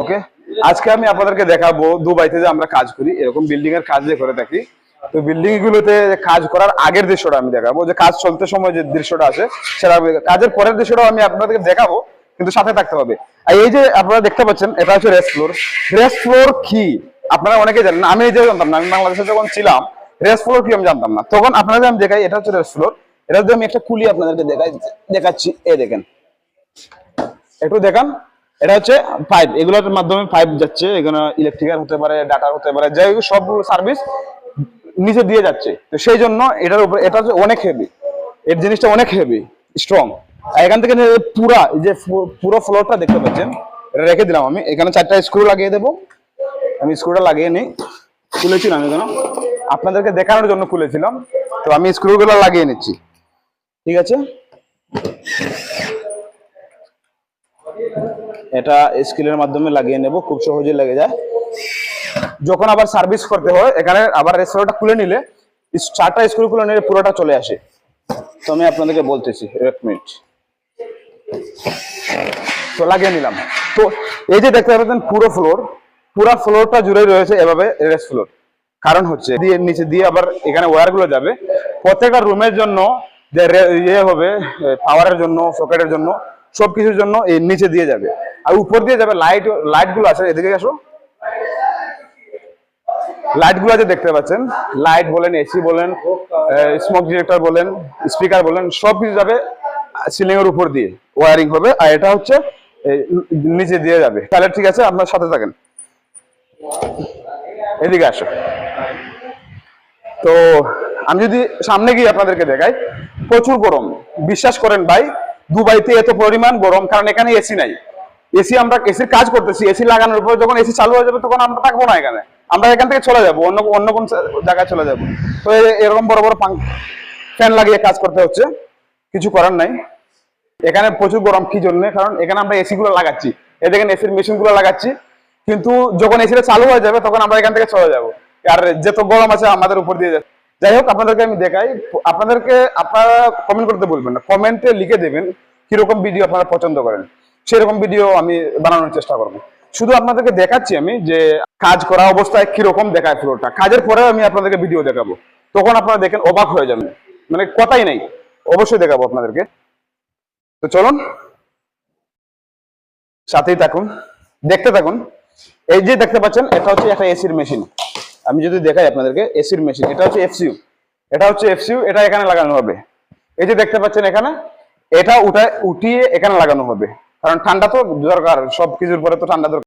ওকে আজকে আমি আপনাদেরকে দেখাবো দুবাইতে যে আমরা কাজ করি, এরকম বিল্ডিং এর কাজ যে করে থাকি। তো বিল্ডিং গুলোতে কাজ করার আগের দৃশ্যটা আমি দেখাবো, যে কাজ চলতে সময় যে দৃশ্যটা আছে, সেটা কাজের পরের দৃশ্যটাও আমি আপনাদেরকে দেখাবো, কিন্তু সাথে থাকতে হবে। আর এই যে আপনারা দেখতে পাচ্ছেন, এটা হচ্ছে রেস্ট ফ্লোর রেস্ট ফ্লোর কি? আপনারা অনেকে জানেন, আমি নিজেও জানতাম না, আমি বাংলাদেশে যখন ছিলাম রেস্ট ফ্লোর কি আমি জানতাম না। তখন আপনাদের আমি দেখাই, এটা হচ্ছে রেস্ট ফ্লোর এটা যদি আমি একটা কুলি আপনাদেরকে দেখাই, দেখাচ্ছি এ দেখেন। একটু দেখান। এটা হচ্ছে পাইপ এগুলোর মাধ্যমে পাইপ যাচ্ছে, এখানে ইলেকট্রিক্যাল হতে পারে ডাটা হতে পারে, যাই সব সার্ভিস নিচে দিয়ে যাচ্ছে। তো সেই জন্য এটার উপরে, এটা হচ্ছে অনেক হেভি এর জিনিসটা অনেক হেভি স্ট্রং আর এখান থেকে পুরা যে পুরো ফ্লোরটা দেখতে পাচ্ছেন, এটা রেখে দিলাম আমি। এখানে চারটা স্ক্রু লাগিয়ে দেবো। আমি স্ক্রুটা লাগিয়ে নিই। খুলেছিলাম এখানে। আপনাদেরকে দেখানোর জন্য খুলেছিলাম। তো আমি স্ক্রুগুলো লাগিয়ে নিচ্ছি। ঠিক আছে? এটা স্কিলের মাধ্যমে লাগিয়ে নেব, খুব সহজেই লেগে যায়। যখন আবার সার্ভিস করতে হয়, এখানে আবার রেস্টোরেন্টটা খুলে নিলে, চারটা স্ক্রু খুলে নিলে পুরোটা চলে আসে। তো আমি আপনাদেরকে বলতেছি, এক মিনিট তো লাগিয়ে নিলাম। তো এই যে দেখতে পাচ্ছেন, পুরো ফ্লোর পুরো ফ্লোরটা জুড়ে রয়েছে এভাবে রেস্ট ফ্লোর কারণ হচ্ছে, দিয়ে নিচে দিয়ে আবার এখানে ওয়্যারগুলো যাবে। প্রত্যেকটা রুমের জন্য যে ইয়ে হবে পাওয়ারের জন্য সকেটের জন্য সবকিছুর জন্য এই নিচে দিয়ে যাবে। আর উপর দিয়ে যাবে লাইট লাইটগুলো আছে, এদিকে আসো। লাইটগুলো যে দেখতে পাচ্ছেন। লাইট বলেন এসি বলেন স্মোক ডিটেক্টর বলেন স্পিকার বলেন সব কিছু যাবে সিলিং এর উপর দিয়ে। ওয়ারিং হবে, আর এটা হচ্ছে নিচে দিয়ে যাবে। তাহলে ঠিক আছে, আপনার সাথে থাকেন। এদিকে আসো। তো, আমি যদি সামনে গিয়ে আপনাদেরকে দেখাই, প্রচুর গরম। বিশ্বাস করেন ভাই দুবাইতে এত পরিমাণ গরম, কারণ এখানে এসি নাই। এসি আমরা এসির কাজ করতেছি এসি লাগানোর পর যখন এসি চালু হয়ে যাবে তখন আমরা থাকব না এখানে। আমরা এখান থেকে চলে যাব, অন্য অন্য কোন জায়গায় চলে যাব। তো এরকম বড় বড় ফ্যান লাগিয়ে কাজ করতে হচ্ছে। কিছু করার নাই। এখানে প্রচুর গরম, কি জন্য? কারণ এখানে আমরা এসি গুলো লাগাচ্ছি। এই দেখেন এসির মেশিনগুলো লাগাচ্ছি। কিন্তু যখন এসিটা চালু হয়ে যাবে তখন আমরা এখান থেকে চলে যাব। আর যত গরম আছে আমাদের উপর দিয়ে যাচ্ছে। যাই হোক, আপনাদেরকে আমি দেখাই। আপনাদেরকে আপনারা কমেন্ট করতে বলবেন না। কমেন্টে লিখে দেবেন কীরকম ভিডিও আপনারা পছন্দ করেন। সেরকম ভিডিও আমি বানানোর চেষ্টা করব। শুধু আপনাদেরকে দেখাচ্ছি আমি যে কাজ করা অবস্থায় কীরকম দেখায় ফ্লোরটা কাজের পরে আমি আপনাদেরকে ভিডিও দেখাবো। তখন আপনারা দেখেন অবাক হয়ে যাবেন। মানে কথাই নেই। অবশ্যই দেখাবো আপনাদেরকে। তো চলুন, সাথেই থাকুন, দেখতে থাকুন। এই যে দেখতে পাচ্ছেন, এটা হচ্ছে একটা এসির মেশিন আমি যদি দেখাই আপনাদেরকে এসির মেশিন এটা হচ্ছে এফসিউ এটা হচ্ছে এফসিউ এটা এখানে লাগানো হবে। এই যে দেখতে পাচ্ছেন এখানে, এটা উঠায় উঠিয়ে এখানে লাগানো হবে। কারণ ঠান্ডা তো দরকার সব কিছুর পরে তো ঠান্ডা দরকার।